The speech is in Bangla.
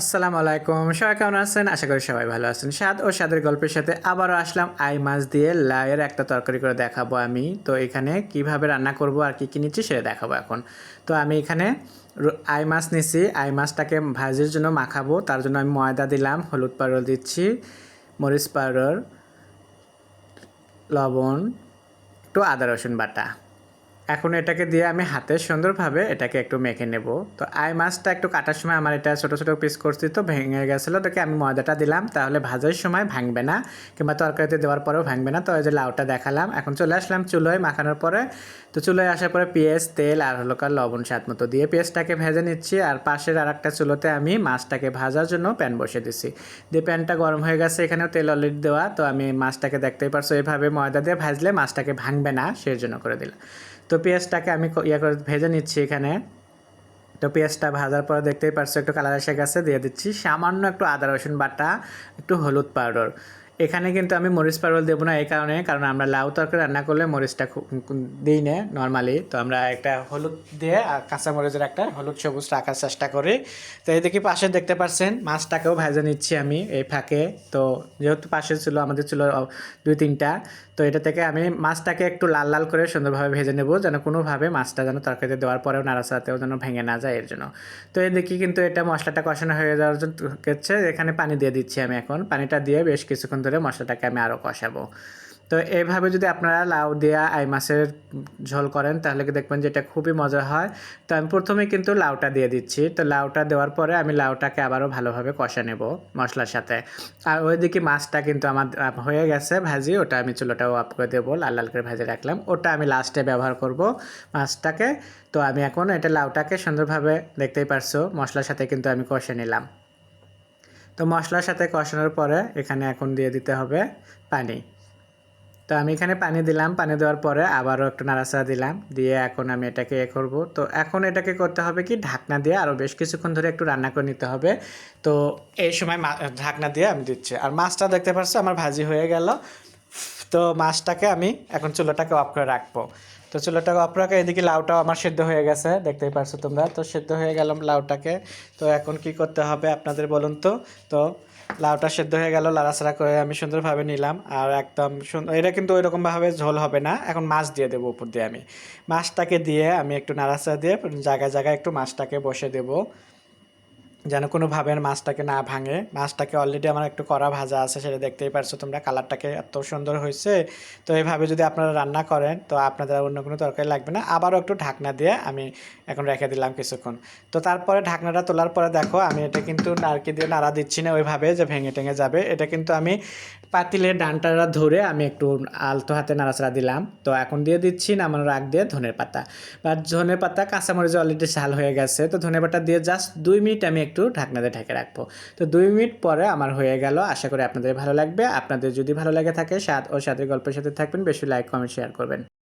আসসালামু আলাইকুম। সবাই কেমন আছেন? আশা করি সবাই ভালো আছেন। স্বাদ ও স্বাদের গল্পের সাথে আবারও আসলাম আই মাছ দিয়ে লাউয়ের একটা তরকারি করে দেখাবো আমি। তো এখানে কীভাবে রান্না করব আর কি কী নিচ্ছি সেটা দেখাবো এখন। তো আমি এখানে আই মাছ নিছি। আই মাছটাকে ভাজির জন্য মাখাবো। তার জন্য আমি ময়দা দিলাম, হলুদ পাউডার দিচ্ছি, মরিচ পাউডার, লবণ, একটু আদা রসুন বাটা। এখন এটাকে দিয়ে আমি হাতে সুন্দরভাবে এটাকে একটু মেখে নেব। তো আই মাছটা একটু কাটার সময় আমার এটা ছোটো ছোটো পিস করছি তো, ভেঙে গেছিল। তোকে আমি ময়দাটা দিলাম, তাহলে ভাজার সময় ভাঙবে না, কিংবা তরকারিতে দেওয়ার পরেও ভাঙবে না। তো ওই যে লাউটা দেখালাম, এখন চলে আসলাম চুলোয় মাখানোর পরে তো চুলোয় আসার পরে পেঁয়াজ, তেল আর হলো কার লবণ স্বাদ মতো দিয়ে পেঁয়াজটাকে ভেজে নিচ্ছি। আর পাশের আর একটা চুলোতে আমি মাছটাকে ভাজার জন্য প্যান বসে দিছি দিয়ে প্যানটা গরম হয়ে গেছে, এখানেও তেল অলরেডি দেওয়া। তো আমি মাছটাকে দেখতেই পারছ এইভাবে ময়দা দিয়ে ভাজলে মাছটাকে ভাঙবে না সেই জন্য করে দিলাম। তো পেঁয়াজটাকে আমি ইয়ে করে ভেজে নিচ্ছি এখানে। তো পেঁয়াজটা ভাজার পরে দেখতেই পারছ, একটু কালার এসে গেছে, দিয়ে দিচ্ছি সামান্য একটু আদা রসুন বাটা, একটু হলুদ পাউডার এখানে কিন্তু আমি মরিচ পাউডার দেবো না এই কারণে, কারণ আমরা লাউ তরকারি রান্না করলে মরিচটা দিই না নর্মালি তো আমরা একটা হলুদ দিয়ে কাঁচা মরিচের একটা হলুদ সবুজ রাখার চেষ্টা করি। তো এই দেখি পাশে দেখতে পাচ্ছেন, মাছটাকেও ভেজে নিচ্ছি আমি এই ফাঁকে। তো যেহেতু পাশে ছিল, আমাদের ছিল দুই তিনটা, তো এটা থেকে আমি মাছটাকে একটু লাল লাল করে সুন্দরভাবে ভেজে নেব, যেন কোনোভাবে মাছটা যেন তরকারিতে দেওয়ার পরেও নাড়াচাড়াতেও যেন ভেঙে না যায় এর জন্য। তো এই দেখি কিন্তু এটা মশলাটা কষানো হয়ে যাওয়ার জন্য এখানে পানি দিয়ে দিচ্ছি আমি এখন। পানিটা দিয়ে বেশ কিছুক্ষণ ধরে মশলাটাকে আমি আরও কষাবো। তো এইভাবে যদি আপনারা লাউ দেওয়া আই মাছের ঝোল করেন, তাহলে কি দেখবেন যে এটা খুবই মজা হয়। তো আমি প্রথমে কিন্তু লাউটা দিয়ে দিচ্ছি। তো লাউটা দেওয়ার পরে আমি লাউটাকে আবারও ভালোভাবে কষা নেব মশলার সাথে। আর ওইদিকে মাছটা কিন্তু আমার হয়ে গেছে ভাজি, ওটা আমি চুলোটাও অফ করে দেবো, লাল লাল করে ভেজে রাখলাম। ওটা আমি লাস্টে ব্যবহার করব মাছটাকে। তো আমি এখন এটা লাউটাকে সুন্দরভাবে, দেখতেই পারছ, মশলার সাথে কিন্তু আমি কষে নিলাম। তো মশলার সাথে কষানোর পরে এখানে এখন দিয়ে দিতে হবে পানি। তো আমি এখানে পানি দিলাম, পানি দেওয়ার পরে আবারও একটু নাড়াচাড়া দিলাম, দিয়ে এখন আমি এটাকে এ করব। তো এখন এটাকে করতে হবে কি, ঢাকনা দিয়ে আরও বেশ কিছুক্ষণ ধরে একটু রান্না করে নিতে হবে। তো এই সময় ঢাকনা দিয়ে আমি দিচ্ছি। আর মাছটা দেখতে পাচ্ছ আমার ভাজি হয়ে গেল। তো মাছটাকে আমি এখন চুলোটাকে অফ করে রাখব। তো চুলাটা রাখা এদিকে লাউটাও আমার সেদ্ধ হয়ে গেছে, দেখতেই পারছ তোমরা। তো সেদ্ধ হয়ে গেলাম লাউটাকে। তো এখন কি করতে হবে আপনাদের বলুন তো? তো লাউটা সেদ্ধ হয়ে গেল লাড়াছাড়া করে আমি সুন্দরভাবে নিলাম। আর একদম সুন্দর এটা কিন্তু ওই রকমভাবে ঝোল হবে না। এখন মাছ দিয়ে দেবো উপর দিয়ে আমি। মাছটাকে দিয়ে আমি একটু নাড়াচাড়া দিয়ে জায়গায় জায়গায় একটু মাছটাকে বসে দেবো। যেন কোনোভাবে মাছটাকে না ভাঙে। মাছটাকে অলরেডি আমার একটু কড়া ভাজা আছে, সেটা দেখতেই পারছ তোমরা। কালারটাকে এত সুন্দর হয়েছে। তো এইভাবে যদি আপনারা রান্না করেন, তো আপনাদের অন্য কোনো তরকারি লাগবে না। আবারও একটু ঢাকনা দিয়ে আমি এখন রেখে দিলাম কিছুক্ষণ। তো তারপরে ঢাকনাটা তোলার পরে দেখো, আমি এটা কিন্তু নারকি দিয়ে নাড়া দিচ্ছি না ওইভাবে, যে ভেঙে টেঙে যাবে। এটা কিন্তু আমি পাতিলের ডানটাটা ধরে আমি একটু আলতো হাতে নাড়াচাড়া দিলাম। তো এখন দিয়ে দিচ্ছি নামানোর আগ দিয়ে ধনের পাতা। বা ধনের পাতা কাঁচামরিচ অলরেডি ঝাল হয়ে গেছে। তো ধনে পাতা দিয়ে জাস্ট দুই মিনিট আমি একটু ঢাকনাতে ঢেকে রাখব। তো দুই মিনিট পরে আমার হয়ে গেল। আশা করি আপনাদের ভালো লাগবে। আপনাদের যদি ভালো লাগে থাকে স্বাদ ও স্বাদের গল্পের সাথে থাকবেন। বেশি লাইক কমেন্ট শেয়ার করবেন।